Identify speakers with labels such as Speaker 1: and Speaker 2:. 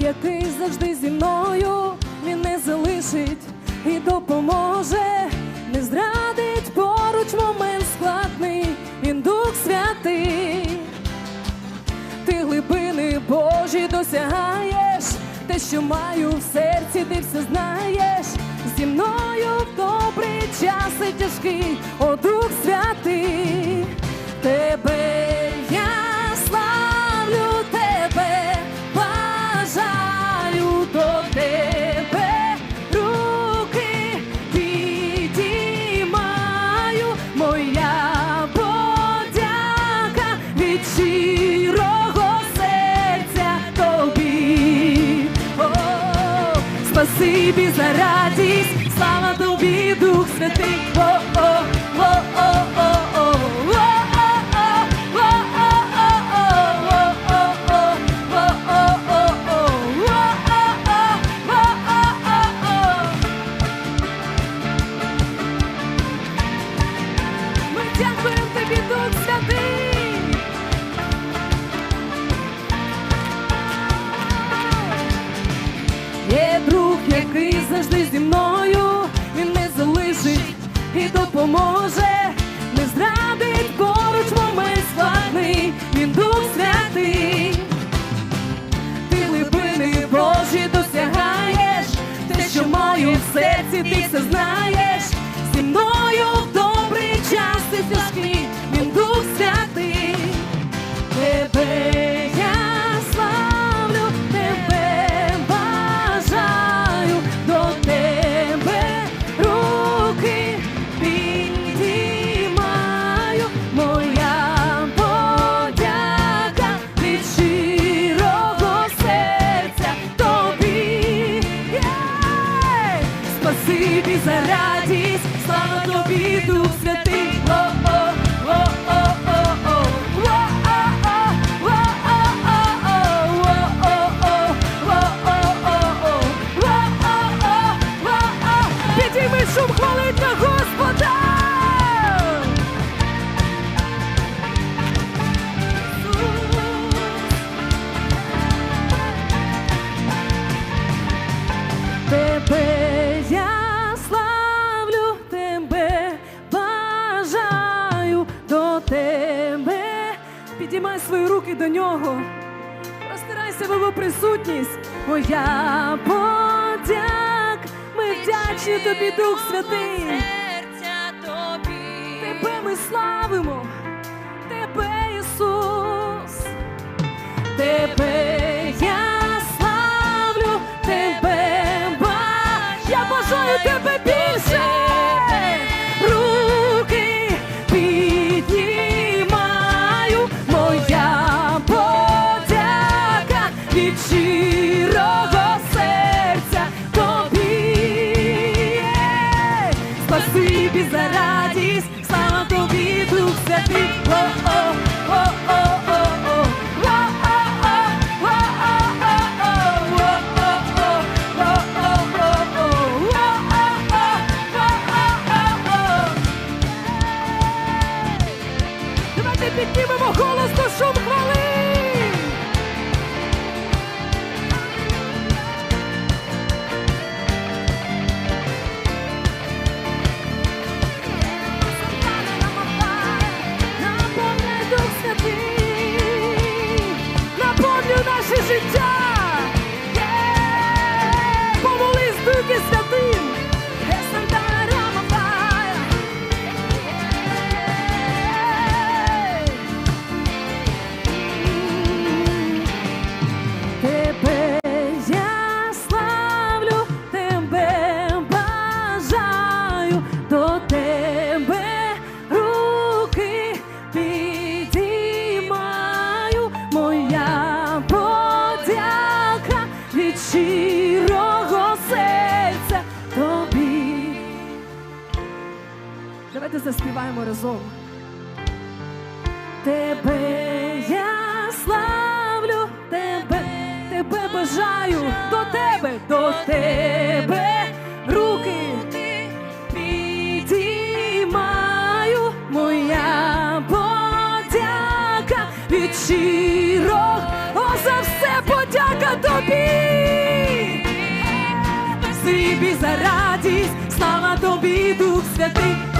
Speaker 1: який завжди зі мною, він не залишить і допоможе, не зрадить поруч момент складний, він Дух Святий. Ти глибини Божі досягаєш, те, що маю в серці, ти все знаєш. Зі мною в добрий час і тяжкий, о Дух Святий, тебе спасибі за радість, слава тобі, Дух Святий. Завжди зі мною, він не залишить і допоможе, не зрадить поруч момент складний, він Дух Святий. Ти глибини Божі досягаєш, те, що маю в серці, ти все знаєш. Зі мною в добрий час і тяжкий, Спасибі за радість, слава тобі, Дух Святий. Підіймай свої руки до нього. Розтирайся в його присутність. Моя подяк. Ми вдячні тобі, Дух Святий. Тебе ми славимо, тебе, Ісус. Тебе People. Oh. oh. Щирого серця тобі. Давайте заспіваємо разом. Тебе я славлю, тебе, тебе бажаю, до тебе, до тебе руки підіймаю, моя подяка від щирого, спасибі за радість, слава тобі, Дух Святий.